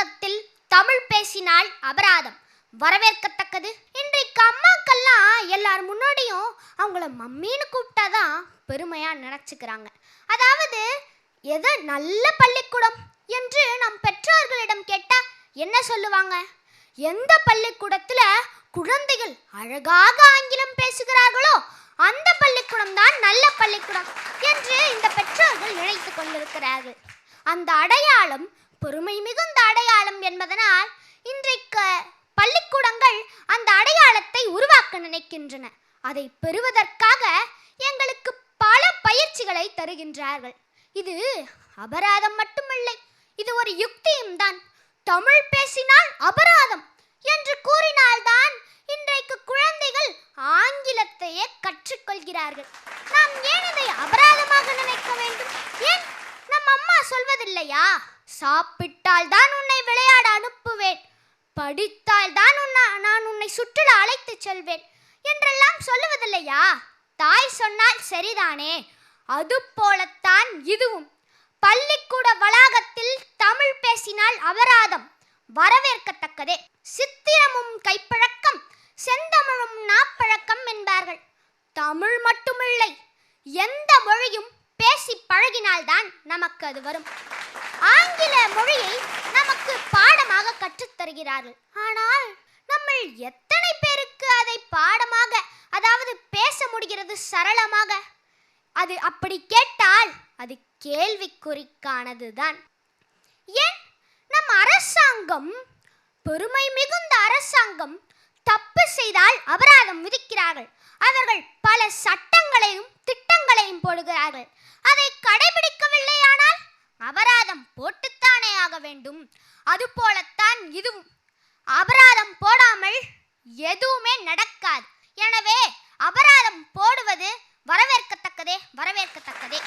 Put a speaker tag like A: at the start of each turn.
A: வளாகத்தில் தமிழ் பேசினால் அபராதம். வரவேற்கத்தக்கது. இன்றைக்கு அம்மாக்கள்லாம் எல்லார் முன்னாடியும் அவங்கள மம்மின்னு கூப்பிட்டாதான் பெருமையா நினைச்சுக்கிறாங்க. அதாவது எதை நல்ல பள்ளிக்கூடம் என்று நம் பெற்றோர்களிடம் கேட்டா என்ன சொல்லுவாங்க? எந்த பள்ளிக்கூடத்துல குழந்தைகள் அழகாக ஆங்கிலம் பேசுகிறார்களோ அந்த பள்ளிக்கூடம் தான் நல்ல பள்ளிக்கூடம் என்று இந்த பெற்றோர்கள் நினைத்து கொண்டிருக்கிறார்கள். அந்த அடையாளம் பொறுமை மிகுந்த அடையாளம் என்பதனால் இன்றைக்கு பள்ளிக்கூடங்கள் அந்த அடையாளத்தை உருவாக்க நினைக்கின்றன. அதை பெறுவதற்காக எங்களுக்கு பல பயிற்சிகளை தருகின்றார்கள். இது அபராதம் மட்டுமில்லை இது ஒரு யுக்தியும் தான். தமிழ் பேசினால் அபராதம் என்று கூறினால்தான் இன்றைக்கு குழந்தைகள் ஆங்கிலத்தையே கற்றுக்கொள்கிறார்கள். நாம் ஏன் இதை அபராதமாக நினைக்க வேண்டும்? ஏன்? நம் அம்மா சொல்வதில்லையா? சாப்பிட்டால் தான் உன்னை விளையாட அனுப்புவேன். படித்தால் தான் உன்னை நான் உன்னை சுற்றுலா அழைத்துச் செல்வேன் என்றெல்லாம் சொல்லுவதில்லையா? தாய் சொன்னால் சரிதானே? அது போலத்தான் இதுவும். பள்ளிக்கூட வளாகத்தில் தமிழ் பேசினால் அபராதம். வரவேற்கத்தக்கதே. சித்திரமும் கைப்பழக்கம் செந்தமிழும் நாப்பழக்கம் என்பார்கள். தமிழ் மட்டுமில்லை எந்த மொழியும் பேசி பழகினால்தான் நமக்கு அது வரும். ஆங்கில மொழியை நமக்கு பாடமாக கற்றுத் தருகிறார்கள் ஆனால் நம்ம எத்தனை பேருக்கு அதை பாடமாக அதாவது பேச முடிகிறது சரளமாக? அது அப்படி கேட்டால் அது கேள்விக்குறிக்கானதுதான். ஏன்? நம் அரசாங்கம் பெருமை மிகுந்த அரசாங்கம் தப்பு செய்தால் அபராதம் விதிக்கிறார்கள். அவர்கள் பல சட்டங்களையும் திட்டங்களையும் போடுகிறார்கள். அதை கடைபிடி அபராதம் போட்டுத்தானே ஆக வேண்டும்? அதுபோலத்தான் இதுவும் அபராதம் போடாமல் எதுவுமே நடக்காது. எனவே அபராதம்